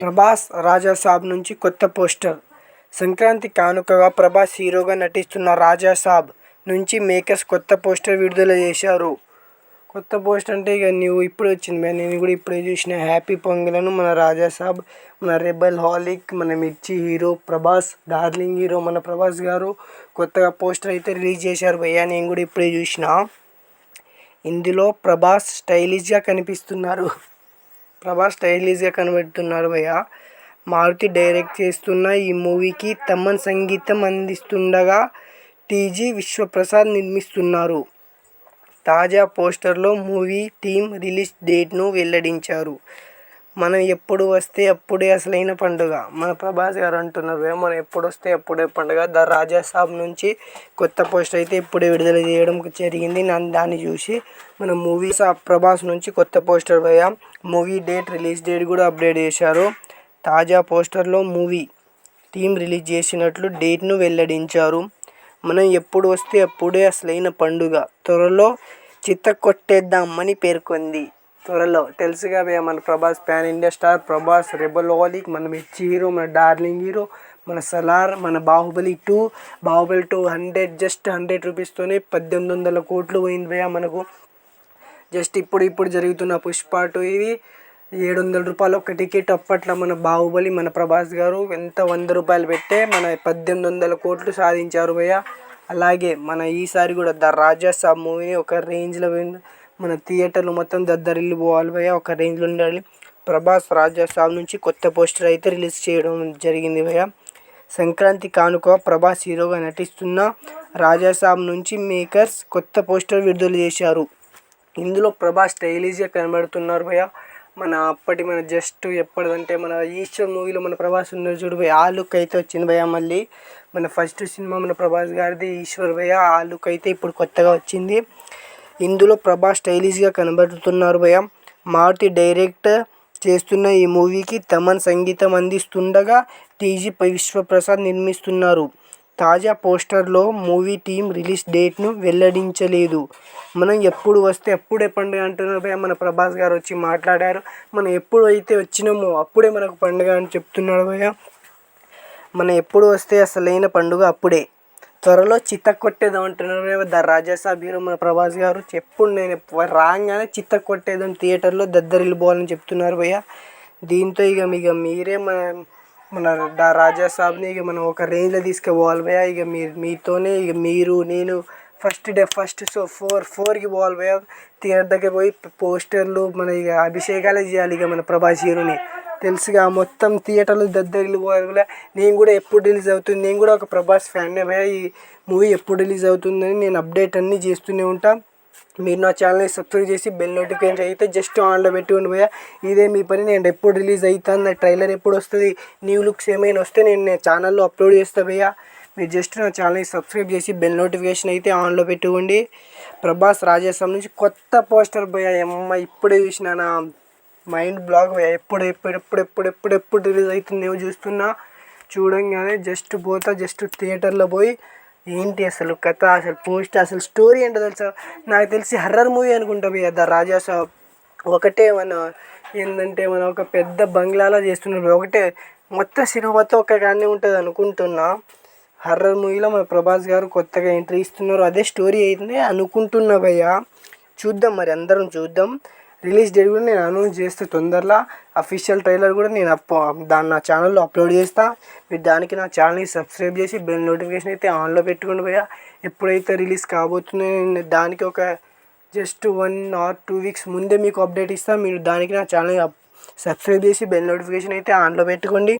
ప్రభాస్ రాజాసాబ్ నుంచి కొత్త పోస్టర్. సంక్రాంతి కానుకగా ప్రభాస్ హీరోగా నటిస్తున్న రాజాసాబ్ నుంచి మేకర్స్ కొత్త పోస్టర్ విడుదల చేశారు. కొత్త పోస్టర్ అంటే ఇక నువ్వు ఇప్పుడు వచ్చింది. మ్యామ్ నేను కూడా ఇప్పుడే చూసిన హ్యాపీ పొంగలను మన రాజాసాబ్ మన రెబల్ హాలిక్ మన Mirchi hero Prabhas darling hero మన ప్రభాస్ గారు కొత్తగా పోస్టర్ అయితే రిలీజ్ చేశారు భయ్యా. నేను కూడా ఇప్పుడే చూసిన. ఇందులో ప్రభాస్ స్టైలిష్గా కనిపిస్తున్నారు. ప్రభాస్ స్టైలిష్గా కనబడుతున్నారు భయ్య. మారుతి డైరెక్ట్ చేస్తున్న ఈ మూవీకి తమన్ సంగీతం అందిస్తుండగా టీజీ విశ్వప్రసాద్ నిర్మిస్తున్నారు. తాజా పోస్టర్లో మూవీ టీం రిలీజ్ డేట్ను వెల్లడించారు. మనం ఎప్పుడు వస్తే అప్పుడే అసలైన పండుగ. మన ప్రభాస్ గారు అంటున్నారు మనం ఎప్పుడు వస్తే అప్పుడే పండుగ. ద రాజా సాబ్ నుంచి కొత్త పోస్టర్ అయితే ఇప్పుడే విడుదల చేయడం జరిగింది. నన్ను దాన్ని చూసి మన మూవీ ప్రభాస్ నుంచి కొత్త పోస్టర్ పోయా మూవీ డేట్ రిలీజ్ డేట్ కూడా అప్డేట్ చేశారు. తాజా పోస్టర్లో మూవీ టీం రిలీజ్ చేసినట్లు డేట్ను వెల్లడించారు. మనం ఎప్పుడు వస్తే అప్పుడే అసలైన పండుగ. త్వరలో చిత్త కొట్టేద్దామని పేర్కొంది. త్వరలో తెలుసుగా భయ్య మన Prabhas pan India star Prabhas rebel oleic మన మిర్చి హీరో మన డార్లింగ్ హీరో మన సలార్ మన Baahubali two Baahubali two hundred just hundred రూపీస్తోనే పద్దెనిమిది వందల కోట్లు పోయింది భయ మనకు. జస్ట్ ఇప్పుడు ఇప్పుడు జరుగుతున్న పుష్ప టూ ఇవి ఏడు వందల రూపాయలు ఒక టికెట్ అప్పట్లో మన బాహుబలి మన ప్రభాస్ గారు ఎంత వంద రూపాయలు పెట్టే మన పద్దెనిమిది వందల కోట్లు సాధించారు భయ్య. అలాగే మన ఈసారి కూడా ద రాజా సాబ్ మూవీని ఒక రేంజ్లో మన థియేటర్లు మొత్తం దద్దరిల్లిపోవాలి భయ్య. ఒక రేంజ్లో ఉండాలి. ప్రభాస్ రాజా సాబ్ నుంచి కొత్త పోస్టర్ అయితే రిలీజ్ చేయడం జరిగింది భయ్య. సంక్రాంతి కానుక ప్రభాస్ హీరోగా నటిస్తున్న రాజా సాబ్ నుంచి మేకర్స్ కొత్త పోస్టర్ విడుదల చేశారు. ఇందులో ప్రభాస్ స్టైలీజ్గా కనబడుతున్నారు భయ్య. మన అప్పటి మన జస్ట్ ఎప్పటిదంటే మన ఈశ్వర్ మూవీలో మన ప్రభాస్ ఉన్నారు చూడు భయ్య. ఆ లుక్ అయితే వచ్చింది భయ్య మళ్ళీ. మన ఫస్ట్ సినిమా మన ప్రభాస్ గారిది ఈశ్వర్ భయ్య. ఆ లుక్ అయితే ఇప్పుడు కొత్తగా వచ్చింది. ఇందులో ప్రభాస్ స్టైలిష్గా కనబడుతున్నారు భయ్య. మారుతి డైరెక్ట్ చేస్తున్న ఈ మూవీకి తమన్ సంగీతం అందిస్తుండగా టీజీ విశ్వప్రసాద్ నిర్మిస్తున్నారు. తాజా పోస్టర్లో మూవీ టీం రిలీజ్ డేట్ను వెల్లడించలేదు. మనం ఎప్పుడు వస్తే అప్పుడే పండుగ అంటున్నారు భయ్య. మన ప్రభాస్ గారు వచ్చి మాట్లాడారు. మనం ఎప్పుడు అయితే వచ్చినామో అప్పుడే మనకు పండుగ అని చెప్తున్నాడు భయ్య. మనం ఎప్పుడు వస్తే అసలైన పండుగ అప్పుడే. త్వరలో చిత్త కొట్టేదాం అంటున్నారు ద రాజాసాబ్ హీరో మన ప్రభాస్ గారు. చెప్పుడు నేను రాగానే చిత్త కొట్టేదాం థియేటర్లో దద్దరిల్లిపోవాలని చెప్తున్నారు భయ్య. దీంతో ఇక ఇక మీరే మన మన ద రాజాసాబ్ని ఇక మనం ఒక రేంజ్లో తీసుకుపోవాలి భయ్య. ఇక మీరు మీతోనే ఇక మీరు నేను first day first show four ఫోర్కి పోవాలి భయ్య. థియేటర్ దగ్గర పోయి పోస్టర్లు మన ఇక అభిషేకాలే చేయాలి ఇక మన ప్రభాస్ హీరోని తెలుసుగా మొత్తం థియేటర్లు దద్దరిల్లిపోవాలి నేను కూడా ఎప్పుడు రిలీజ్ అవుతుంది నేను కూడా ఒక ప్రభాస్ ఫ్యాన్నే ఈ మూవీ ఎప్పుడు రిలీజ్ అవుతుందని నేను అప్డేట్ అన్నీ చేస్తూనే ఉంటా. మీరు నా ఛానల్ని సబ్స్క్రైబ్ చేసి బెల్ నోటిఫికేషన్ అయితే జస్ట్ ఆన్లో పెట్టుకుని పోయా ఇదే మీ పని నేను ఎప్పుడు రిలీజ్ అవుతాను నా ట్రైలర్ ఎప్పుడు వస్తుంది న్యూ లుక్స్ ఏమైనా వస్తే నేను నేను ఛానల్లో అప్లోడ్ చేస్తా పోయా మీరు జస్ట్ నా ఛానల్ని సబ్స్క్రైబ్ చేసి బెల్ నోటిఫికేషన్ అయితే ఆన్లో పెట్టుకోండి. ప్రభాస్ రాజేశం నుంచి కొత్త పోస్టర్ పోయా అమ్మ ఇప్పుడే చూసినా నా మైండ్ బ్లాక్ ఎప్పుడు ఎప్పుడు ఎప్పుడు ఎప్పుడు ఎప్పుడు ఎప్పుడు రిలీజ్ అవుతుందేమో చూస్తున్నా. చూడంగానే జస్ట్ పోతా జస్ట్ థియేటర్లో పోయి ఏంటి అసలు కథ అసలు పోస్ట్ అసలు స్టోరీ ఏంటో తెలుసా? నాకు తెలిసి హర్రర్ మూవీ అనుకుంటా భయ్య ద రాజా సాబ్. ఒకటే మన ఏంటంటే మన ఒక పెద్ద బంగ్లాలో చేస్తున్నారు ఒకటే మొత్తం సినిమా మొత్తం ఒక కానీ ఉంటుంది అనుకుంటున్నా. హర్రర్ మూవీలో మన ప్రభాస్ గారు కొత్తగా ఎంట్రీ ఇస్తున్నారు. అదే స్టోరీ అయితే అనుకుంటున్నా భయ్యా. చూద్దాం మరి అందరం చూద్దాం. రిలీజ్ డేట్ కూడా నేను అనౌన్స్ చేస్తే తొందరలో. అఫీషియల్ ట్రైలర్ కూడా నేను అప్ దాన్ని నా ఛానల్లో అప్లోడ్ చేస్తా. మీరు దానికి నా ఛానల్ని సబ్స్క్రైబ్ చేసి బెల్ నోటిఫికేషన్ అయితే ఆన్లో పెట్టుకుని పోయా ఎప్పుడైతే రిలీజ్ కాబోతుందో నేను దానికి ఒక just one or two weeks ముందే మీకు అప్డేట్ ఇస్తాను మీరు దానికి నా ఛానల్ సబ్స్క్రైబ్ చేసి బెల్ నోటిఫికేషన్ అయితే ఆన్లో పెట్టుకోండి.